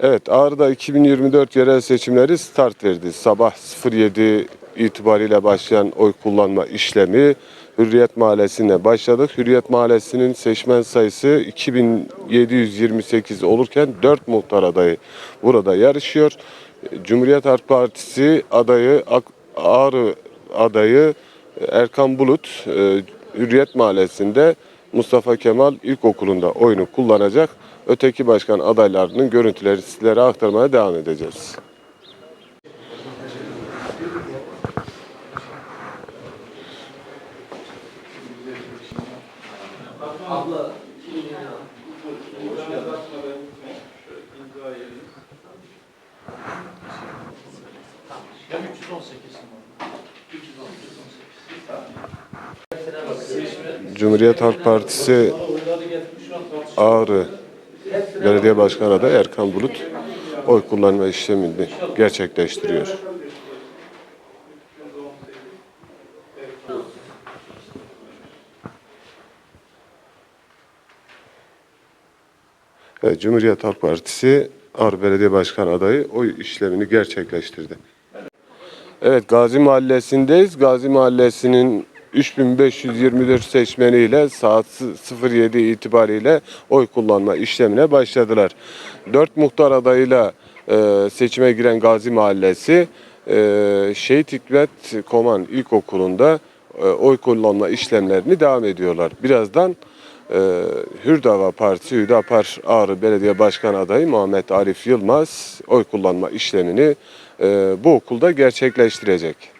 Evet, Ağrı'da 2024 yerel seçimleri start verdi. Sabah 07 itibariyle başlayan oy kullanma işlemi Hürriyet Mahallesi'ne başladık. Hürriyet Mahallesi'nin seçmen sayısı 2728 olurken 4 muhtar adayı burada yarışıyor. Cumhuriyet Halk Partisi adayı Ağrı adayı Erkan Bulut e, Hürriyet Mahallesi'nde Mustafa Kemal İlkokulu'nda oyunu kullanacak. Öteki başkan adaylarının görüntüleri sizlere aktarmaya devam edeceğiz. Ya 318 numara. 318. Cumhuriyet Halk Partisi. Ağrı Belediye Başkanı adayı Erkan Bulut oy kullanma işlemini gerçekleştiriyor. Evet, Cumhuriyet Halk Partisi Ağrı Belediye Başkanı adayı oy işlemini gerçekleştirdi. Evet Gazi Mahallesi'ndeyiz. Gazi Mahallesi'nin 3524 seçmeniyle saat 07 itibariyle oy kullanma işlemine başladılar. 4 muhtar adayıyla e, seçime giren Gazi Mahallesi e, Şehit Hikmet Koman İlkokulu'nda e, oy kullanma işlemlerini devam ediyorlar. Birazdan e, Hürdava Partisi Hüdapar Ağrı Belediye Başkan adayı Muhammed Arif Yılmaz oy kullanma işlemini e, bu okulda gerçekleştirecek.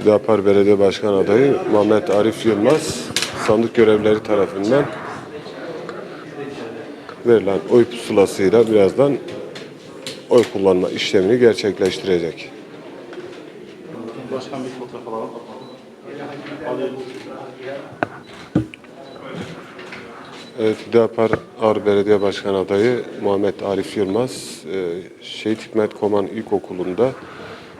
Hüdapar Belediye Başkan adayı Muhammed Arif Yılmaz sandık görevlileri tarafından verilen oy pusulasıyla birazdan oy kullanma işlemini gerçekleştirecek. Başkan bir fotoğraf alalım. Evet, Hüdapar Ağrı Belediye Başkan adayı Muhammed Arif Yılmaz, e, Şehit Hikmet Koman İlkokulu'nda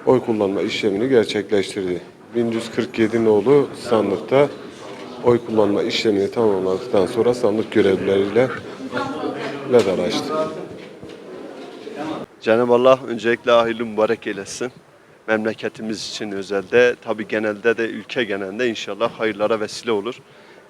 oy kullanma işlemini gerçekleştirdi. 1147 nolu sandıkta oy kullanma işlemini tamamladıktan sonra sandık görevlileriyle vedalaştı. Cenab-ı Allah öncelikle hayırlı mübarek eylesin. Memleketimiz için özelde, tabi genelde de ülke genelinde inşallah hayırlara vesile olur.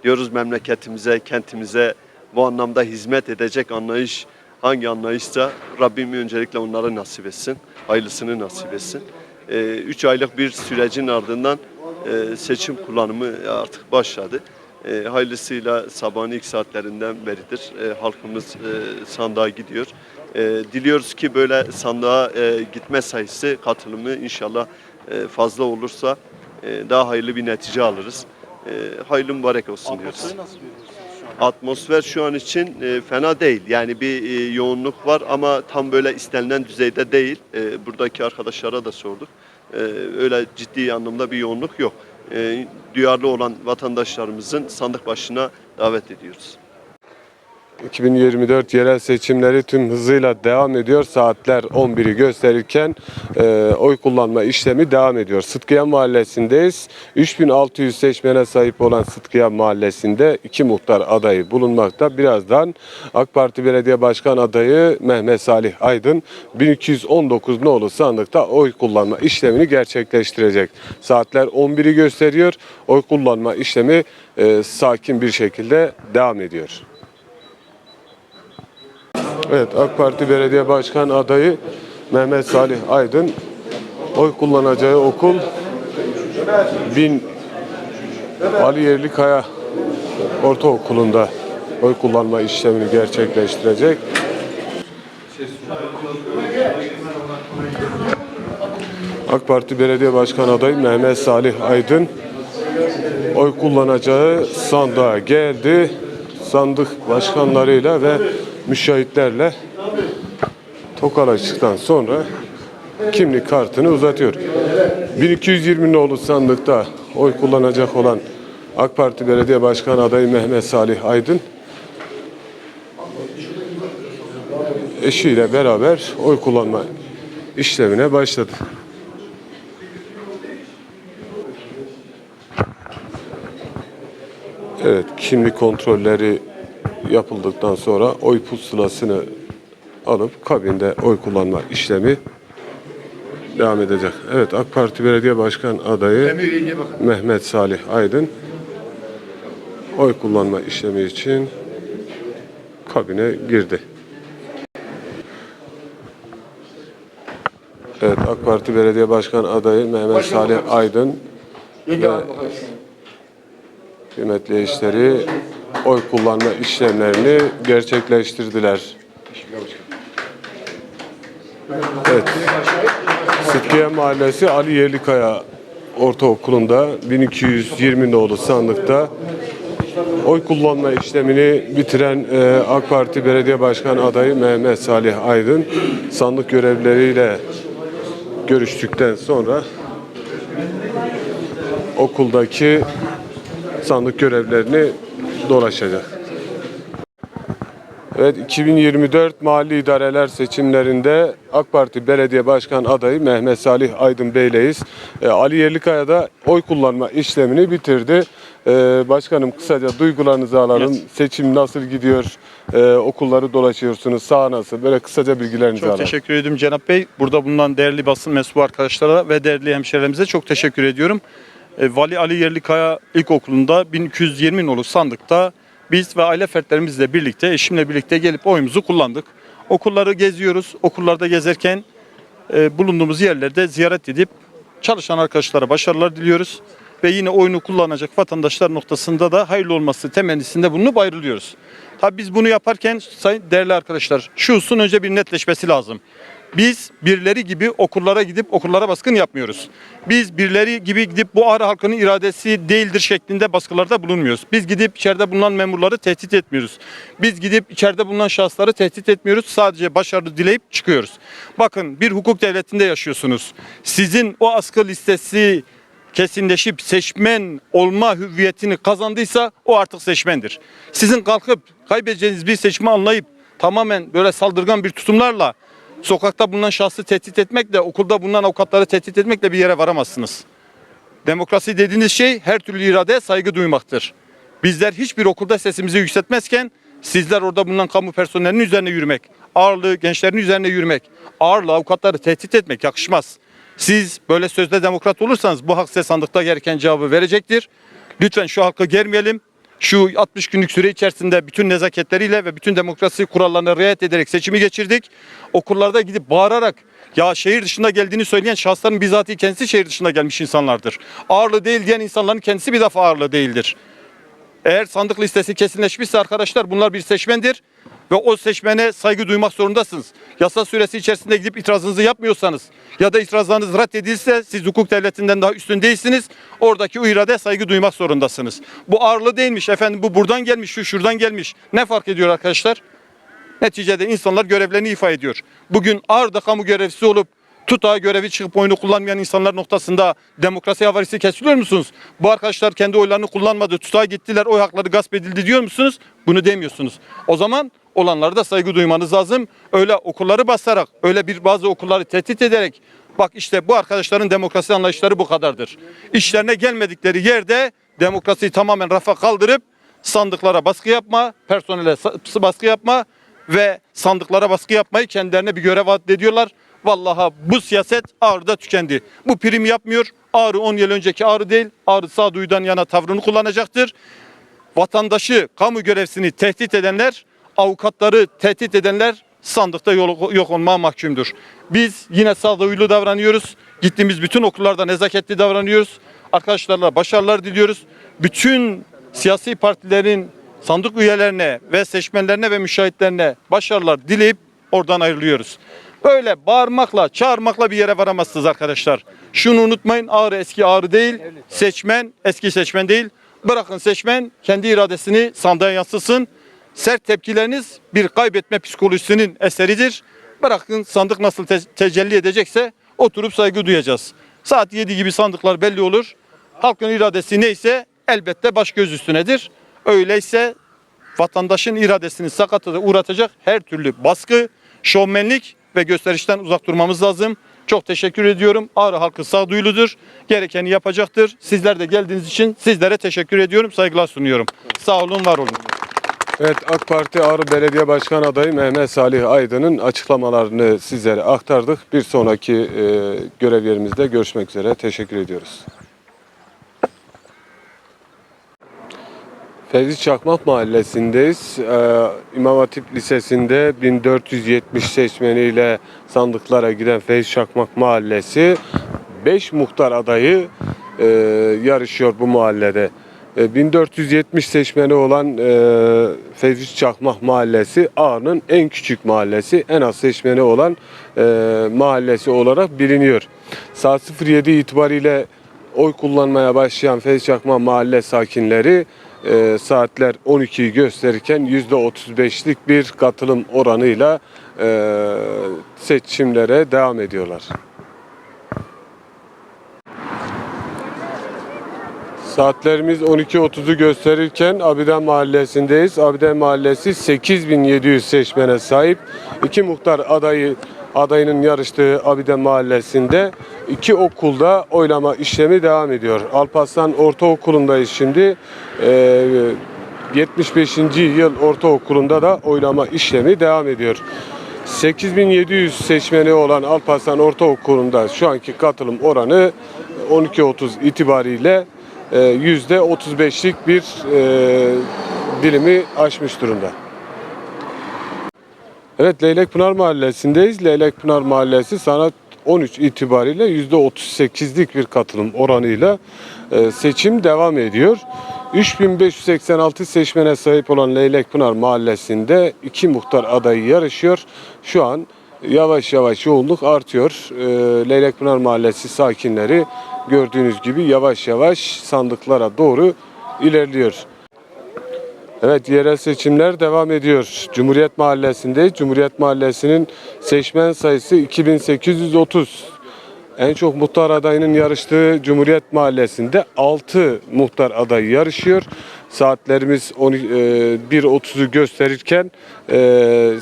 Diyoruz memleketimize, kentimize bu anlamda hizmet edecek anlayış hangi anlayışsa Rabbim öncelikle onlara nasip etsin. Hayırlısını nasip etsin. 3 aylık bir sürecin ardından e, seçim kullanımı artık başladı. E, hayırlısıyla sabahın ilk saatlerinden beridir e, halkımız e, sandığa gidiyor. E, diliyoruz ki böyle sandığa e, gitme sayısı, katılımı inşallah e, fazla olursa e, daha hayırlı bir netice alırız. E, hayırlı mübarek olsun diyoruz. Atmosfer şu an için e, fena değil. Yani bir e, yoğunluk var ama tam böyle istenilen düzeyde değil. E, buradaki arkadaşlara da sorduk. E, öyle ciddi anlamda bir yoğunluk yok. E, duyarlı olan vatandaşlarımızın sandık başına davet ediyoruz. 2024 yerel seçimleri tüm hızıyla devam ediyor. Saatler 11'i gösterirken e, oy kullanma işlemi devam ediyor. Sıtkıya Mahallesi'ndeyiz. 3600 seçmene sahip olan Sıtkıya Mahallesi'nde iki muhtar adayı bulunmakta. Birazdan AK Parti Belediye Başkan adayı Mehmet Salih Aydın 1219 nolu sandıkta oy kullanma işlemini gerçekleştirecek. Saatler 11'i gösteriyor. Oy kullanma işlemi e, sakin bir şekilde devam ediyor. Evet AK Parti Belediye Başkan adayı Mehmet Salih Aydın oy kullanacağı okul Bin Ali Yerlikaya Ortaokulu'nda oy kullanma işlemini gerçekleştirecek. AK Parti Belediye Başkan adayı Mehmet Salih Aydın oy kullanacağı sandığa geldi. Sandık başkanlarıyla ve müşahitlerle tokalaştıktan sonra kimlik kartını uzatıyor. 1220 nolu sandıkta oy kullanacak olan AK Parti Belediye Başkanı adayı Mehmet Salih Aydın eşiyle beraber oy kullanma işlemine başladı. Evet, kimlik kontrolleri yapıldıktan sonra oy pusulasını alıp kabinde oy kullanma işlemi devam edecek. Evet, AK Parti Belediye Başkan adayı Mehmet Salih Aydın oy kullanma işlemi için kabine girdi. Evet, AK Parti Belediye Başkan adayı Mehmet Salih Aydın ve kıymetli eşleri oy kullanma işlemlerini gerçekleştirdiler. Evet. Sıtkiye Mahallesi Ali Yerlikaya Ortaokulu'nda 1220 nolu sandıkta oy kullanma işlemini bitiren e, AK Parti Belediye Başkan adayı Mehmet Salih Aydın sandık görevlileriyle görüştükten sonra okuldaki sandık görevlerini dolaşacak. Evet 2024 mahalli idareler seçimlerinde AK Parti Belediye Başkan adayı Mehmet Salih Aydın Bey'leyiz. Ee, Ali Yerlikaya'da oy kullanma işlemini bitirdi. Ee, başkanım kısaca duygularınızı alalım. Seçim nasıl gidiyor? Ee, okulları dolaşıyorsunuz. Sağ nasıl? Böyle kısaca bilgilerinizi Çok alalım. teşekkür ediyorum Cenap Bey. Burada bulunan değerli basın mensubu arkadaşlara ve değerli hemşehrilerimize çok teşekkür ediyorum. E, Vali Ali Yerlikaya İlkokulu'nda 1220 nolu sandıkta biz ve aile fertlerimizle birlikte, eşimle birlikte gelip oyumuzu kullandık. Okulları geziyoruz. Okullarda gezerken e, bulunduğumuz yerlerde ziyaret edip çalışan arkadaşlara başarılar diliyoruz. Ve yine oyunu kullanacak vatandaşlar noktasında da hayırlı olması temennisinde bulunup ayrılıyoruz. Tabii biz bunu yaparken sayın değerli arkadaşlar şu hususun önce bir netleşmesi lazım. Biz birileri gibi okullara gidip okullara baskın yapmıyoruz. Biz birileri gibi gidip bu ağrı halkının iradesi değildir şeklinde baskılarda bulunmuyoruz. Biz gidip içeride bulunan memurları tehdit etmiyoruz. Biz gidip içeride bulunan şahısları tehdit etmiyoruz. Sadece başarı dileyip çıkıyoruz. Bakın bir hukuk devletinde yaşıyorsunuz. Sizin o askı listesi kesinleşip seçmen olma hüviyetini kazandıysa o artık seçmendir. Sizin kalkıp kaybedeceğiniz bir seçimi anlayıp tamamen böyle saldırgan bir tutumlarla sokakta bulunan şahsı tehdit etmekle, okulda bulunan avukatları tehdit etmekle bir yere varamazsınız. Demokrasi dediğiniz şey her türlü iradeye saygı duymaktır. Bizler hiçbir okulda sesimizi yükseltmezken sizler orada bulunan kamu personelinin üzerine yürümek, ağırlığı gençlerin üzerine yürümek, ağırlığı avukatları tehdit etmek yakışmaz. Siz böyle sözde demokrat olursanız bu hak size sandıkta gereken cevabı verecektir. Lütfen şu halkı germeyelim. Şu 60 günlük süre içerisinde bütün nezaketleriyle ve bütün demokrasi kurallarına riayet ederek seçimi geçirdik. Okullarda gidip bağırarak ya şehir dışında geldiğini söyleyen şahısların bizatihi kendisi şehir dışında gelmiş insanlardır. Ağırlı değil diyen insanların kendisi bir defa ağırlı değildir. Eğer sandık listesi kesinleşmişse arkadaşlar bunlar bir seçmendir ve o seçmene saygı duymak zorundasınız. Yasa süresi içerisinde gidip itirazınızı yapmıyorsanız ya da itirazlarınız reddedilse siz hukuk devletinden daha üstün değilsiniz. Oradaki o iradeye saygı duymak zorundasınız. Bu ağırlı değilmiş efendim bu buradan gelmiş şu şuradan gelmiş. Ne fark ediyor arkadaşlar? Neticede insanlar görevlerini ifa ediyor. Bugün Ağrı'da kamu görevlisi olup tutağa görevi çıkıp oyunu kullanmayan insanlar noktasında demokrasi havarisi kesiliyor musunuz? Bu arkadaşlar kendi oylarını kullanmadı, tutağa gittiler, oy hakları gasp edildi diyor musunuz? Bunu demiyorsunuz. O zaman olanlara da saygı duymanız lazım. Öyle okulları basarak, öyle bir bazı okulları tehdit ederek bak işte bu arkadaşların demokrasi anlayışları bu kadardır. İşlerine gelmedikleri yerde demokrasiyi tamamen rafa kaldırıp sandıklara baskı yapma, personele baskı yapma ve sandıklara baskı yapmayı kendilerine bir görev addediyorlar. Vallahi bu siyaset Ağrı'da tükendi. Bu prim yapmıyor. Ağrı 10 yıl önceki Ağrı değil. Ağrı sağduyudan yana tavrını kullanacaktır. Vatandaşı, kamu görevlisini tehdit edenler, avukatları tehdit edenler sandıkta yol- yok olmaya mahkumdur. Biz yine sağduyulu davranıyoruz. Gittiğimiz bütün okullarda nezaketli davranıyoruz. Arkadaşlarla başarılar diliyoruz. Bütün siyasi partilerin sandık üyelerine ve seçmenlerine ve müşahitlerine başarılar dileyip oradan ayrılıyoruz. Böyle bağırmakla, çağırmakla bir yere varamazsınız arkadaşlar. Şunu unutmayın Ağrı eski Ağrı değil, seçmen eski seçmen değil. Bırakın seçmen kendi iradesini sandığa yansıtsın. Sert tepkileriniz bir kaybetme psikolojisinin eseridir. Bırakın sandık nasıl te- tecelli edecekse oturup saygı duyacağız. Saat 7 gibi sandıklar belli olur. Halkın iradesi neyse elbette baş göz üstünedir. Öyleyse vatandaşın iradesini sakata uğratacak her türlü baskı, şovmenlik ve gösterişten uzak durmamız lazım. Çok teşekkür ediyorum. Ağrı halkı sağduyuludur. Gerekeni yapacaktır. Sizler de geldiğiniz için sizlere teşekkür ediyorum. Saygılar sunuyorum. Sağ olun, var olun. Evet AK Parti Ağrı Belediye Başkan adayı Mehmet Salih Aydın'ın açıklamalarını sizlere aktardık. Bir sonraki e, görev yerimizde görüşmek üzere. Teşekkür ediyoruz. Fevzi Çakmak Mahallesi'ndeyiz. Ee, İmam Hatip Lisesi'nde 1470 seçmeniyle sandıklara giden Fevzi Çakmak Mahallesi 5 muhtar adayı e, yarışıyor bu mahallede. E, 1470 seçmeni olan e, Fevzi Çakmak Mahallesi Ağrı'nın en küçük mahallesi, en az seçmeni olan e, mahallesi olarak biliniyor. Saat 07 itibariyle oy kullanmaya başlayan Fevzi Çakmak mahalle sakinleri e, saatler 12'yi gösterirken %35'lik bir katılım oranıyla e, seçimlere devam ediyorlar. Saatlerimiz 12.30'u gösterirken Abiden Mahallesi'ndeyiz. Abiden Mahallesi 8700 seçmene sahip. İki muhtar adayı adayının yarıştığı Abiden Mahallesi'nde iki okulda oylama işlemi devam ediyor. Alparslan Ortaokulu'ndayız şimdi. Ee, 75. yıl ortaokulunda da oylama işlemi devam ediyor. 8700 seçmeni olan Alparslan Ortaokulu'nda şu anki katılım oranı 12.30 itibariyle e, %35'lik bir e, dilimi aşmış durumda. Evet Leylekpınar Mahallesi'ndeyiz. Leylekpınar Mahallesi sanat 13 itibariyle %38'lik bir katılım oranıyla e, seçim devam ediyor. 3586 seçmene sahip olan Leylekpınar Mahallesi'nde iki muhtar adayı yarışıyor. Şu an yavaş yavaş yoğunluk artıyor. E, Leylekpınar Mahallesi sakinleri gördüğünüz gibi yavaş yavaş sandıklara doğru ilerliyor. Evet yerel seçimler devam ediyor. Cumhuriyet Mahallesi'nde Cumhuriyet Mahallesi'nin seçmen sayısı 2830. En çok muhtar adayının yarıştığı Cumhuriyet Mahallesi'nde 6 muhtar adayı yarışıyor. Saatlerimiz 12 e, 1.30'u gösterirken e,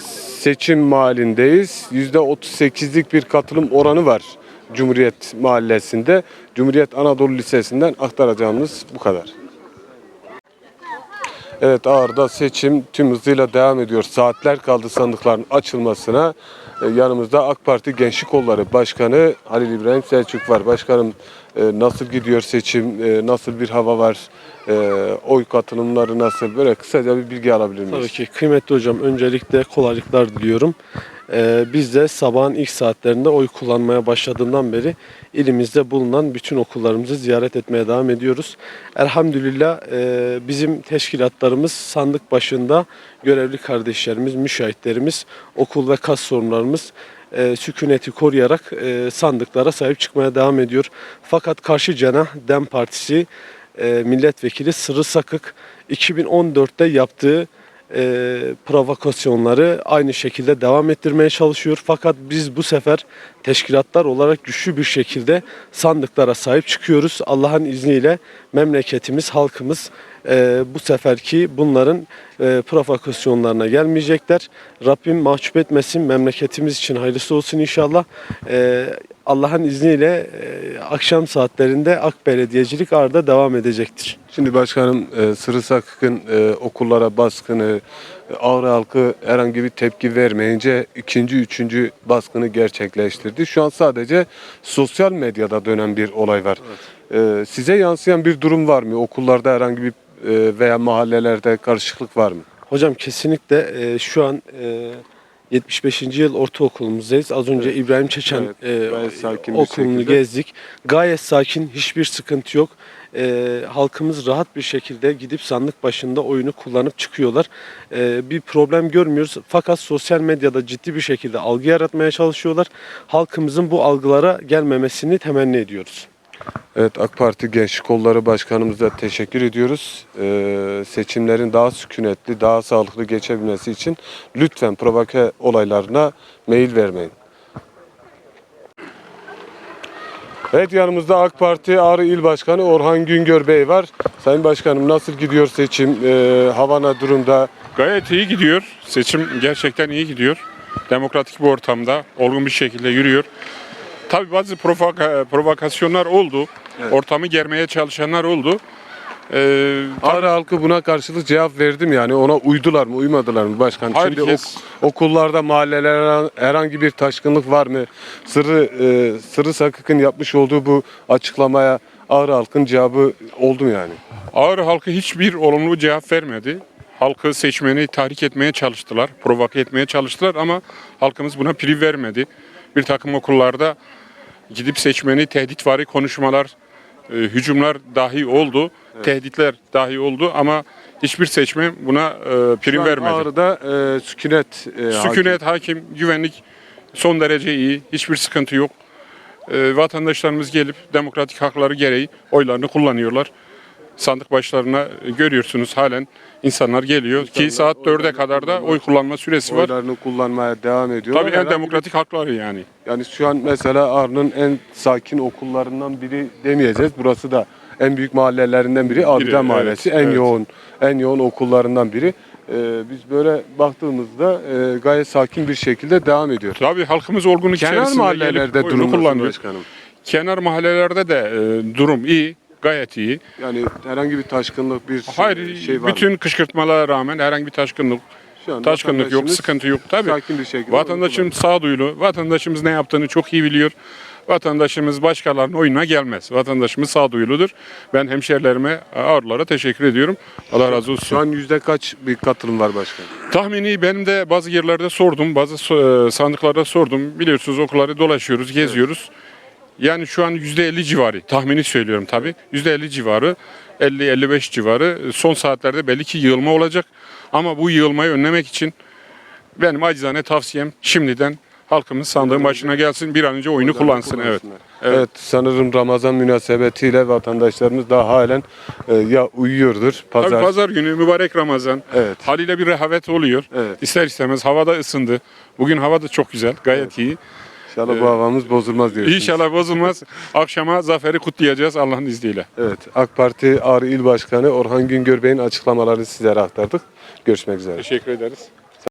seçim mahallindeyiz. %38'lik bir katılım oranı var Cumhuriyet Mahallesi'nde. Cumhuriyet Anadolu Lisesi'nden aktaracağımız bu kadar. Evet Ağrı'da seçim tüm hızıyla devam ediyor. Saatler kaldı sandıkların açılmasına. Ee, yanımızda AK Parti Gençlik Kolları Başkanı Halil İbrahim Selçuk var. Başkanım e, nasıl gidiyor seçim? E, Nasıl bir hava var? E, Oy katılımları nasıl? Böyle kısaca bir bilgi alabilir miyiz? Tabii ki kıymetli hocam öncelikle kolaylıklar diliyorum. Ee, biz de sabahın ilk saatlerinde oy kullanmaya başladığından beri ilimizde bulunan bütün okullarımızı ziyaret etmeye devam ediyoruz. Elhamdülillah e, bizim teşkilatlarımız sandık başında görevli kardeşlerimiz, müşahitlerimiz, okul ve kas sorunlarımız e, sükuneti koruyarak e, sandıklara sahip çıkmaya devam ediyor. Fakat karşı cenah DEM Partisi e, milletvekili Sırrı Sakık 2014'te yaptığı e, provokasyonları aynı şekilde devam ettirmeye çalışıyor. Fakat biz bu sefer teşkilatlar olarak güçlü bir şekilde sandıklara sahip çıkıyoruz. Allah'ın izniyle memleketimiz, halkımız e, bu seferki bunların e, provokasyonlarına gelmeyecekler. Rabbim mahcup etmesin, memleketimiz için hayırlısı olsun inşallah. E, Allah'ın izniyle e, akşam saatlerinde AK Belediyecilik Ağrı'da devam edecektir. Şimdi başkanım e, Sırrı Sakık'ın e, okullara baskını, Ağrı halkı herhangi bir tepki vermeyince ikinci, üçüncü baskını gerçekleştirdi. Şu an sadece sosyal medyada dönen bir olay var. E, size yansıyan bir durum var mı? Okullarda herhangi bir e, veya mahallelerde karışıklık var mı? Hocam kesinlikle e, şu an e, 75. yıl ortaokulumuzdayız. Az önce İbrahim Çeçen Evet, e, okulunu gezdik. Gayet sakin, hiçbir sıkıntı yok. E, halkımız rahat bir şekilde gidip sandık başında oyunu kullanıp çıkıyorlar. E, bir problem görmüyoruz. Fakat sosyal medyada ciddi bir şekilde algı yaratmaya çalışıyorlar. Halkımızın bu algılara gelmemesini temenni ediyoruz. Evet AK Parti Gençlik Kolları Başkanımıza teşekkür ediyoruz. Ee, seçimlerin daha sükunetli, daha sağlıklı geçebilmesi için lütfen provoke olaylarına meyil vermeyin. Evet yanımızda AK Parti Ağrı İl Başkanı Orhan Güngör Bey var. Sayın Başkanım nasıl gidiyor seçim? Ee, Havana durumda. Gayet iyi gidiyor. Seçim gerçekten iyi gidiyor. demokratik bir ortamda olgun bir şekilde yürüyor. Tabii bazı provoka- provokasyonlar oldu. Ortamı germeye çalışanlar oldu. Ee, Ağrı halkı buna karşılık cevap verdi mi yani ona uydular mı uymadılar mı başkan? Şimdi Herkes- ok- okullarda mahallelere herhangi bir taşkınlık var mı? Sırrı e, Sırrı Sakık'ın yapmış olduğu bu açıklamaya Ağrı halkın cevabı oldu mu yani? Ağrı halkı hiçbir olumlu cevap vermedi. Halkı seçmeni tahrik etmeye çalıştılar, provoke etmeye çalıştılar ama halkımız buna priv vermedi. Bir takım okullarda gidip seçmeni tehditvari konuşmalar, e, hücumlar dahi oldu, tehditler dahi oldu ama hiçbir seçmen buna e, prim vermedi. Ağrı'da e, sükunet e, Sükunet hakim, güvenlik son derece iyi, hiçbir sıkıntı yok. Ee, vatandaşlarımız gelip demokratik hakları gereği oylarını kullanıyorlar. Sandık başlarına e, görüyorsunuz halen insanlar geliyor ki saat 4'e kadar da oy kullanma süresi var. oylarını kullanmaya devam ediyorlar. Tabii en Herhangi demokratik hakları yani. Yani şu an mesela Ağrı'nın en sakin okullarından biri demeyeceğiz. Burası da en büyük mahallelerinden biri Abiden evet, Mahallesi. en evet. yoğun en yoğun okullarından biri. Ee, biz böyle baktığımızda e, gayet sakin bir şekilde devam ediyor. Tabii halkımız olgun Kenar içerisinde mahallelerde gelip oyunu durum nasıl kullanıyor. başkanım? Kenar mahallelerde de e, durum iyi, gayet iyi. Yani herhangi bir taşkınlık bir Hayır, şey var mı? bütün kışkırtmalara rağmen herhangi bir taşkınlık, Şu taşkınlık yok, sıkıntı yok. Tabii. Sakin bir şekilde Vatandaşım sağduyulu, vatandaşımız ne yaptığını çok iyi biliyor. Vatandaşımız başkalarının oyununa gelmez. Vatandaşımız sağduyuludur. Ben hemşerilerime, ağırlara teşekkür ediyorum. Allah razı Şu olsun. an yüzde kaç bir katılım var başkanım? Tahmini benim de bazı yerlerde sordum, bazı e, sandıklarda sordum. Biliyorsunuz okulları dolaşıyoruz, geziyoruz. Yani şu an %50 civarı, tahmini söylüyorum tabii. %50 civarı, 50-55 civarı. Son saatlerde belli ki yığılma olacak. Ama bu yığılmayı önlemek için benim acizane tavsiyem şimdiden halkımız sandığın başına gelsin, bir an önce oyunu kullansın. Evet. Evet. sanırım Ramazan münasebetiyle vatandaşlarımız daha halen e, ya uyuyordur. Pazar. Tabii pazar günü mübarek Ramazan. Evet. Haliyle bir rehavet oluyor. Evet. İster istemez hava da ısındı. Bugün hava da çok güzel, gayet iyi. İnşallah bu havamız bozulmaz diyorsunuz. İnşallah bozulmaz. Akşama zaferi kutlayacağız Allah'ın izniyle. Evet. AK Parti Ağrı İl Başkanı Orhan Güngör Bey'in açıklamalarını sizlere aktardık. Görüşmek üzere. Teşekkür ederiz.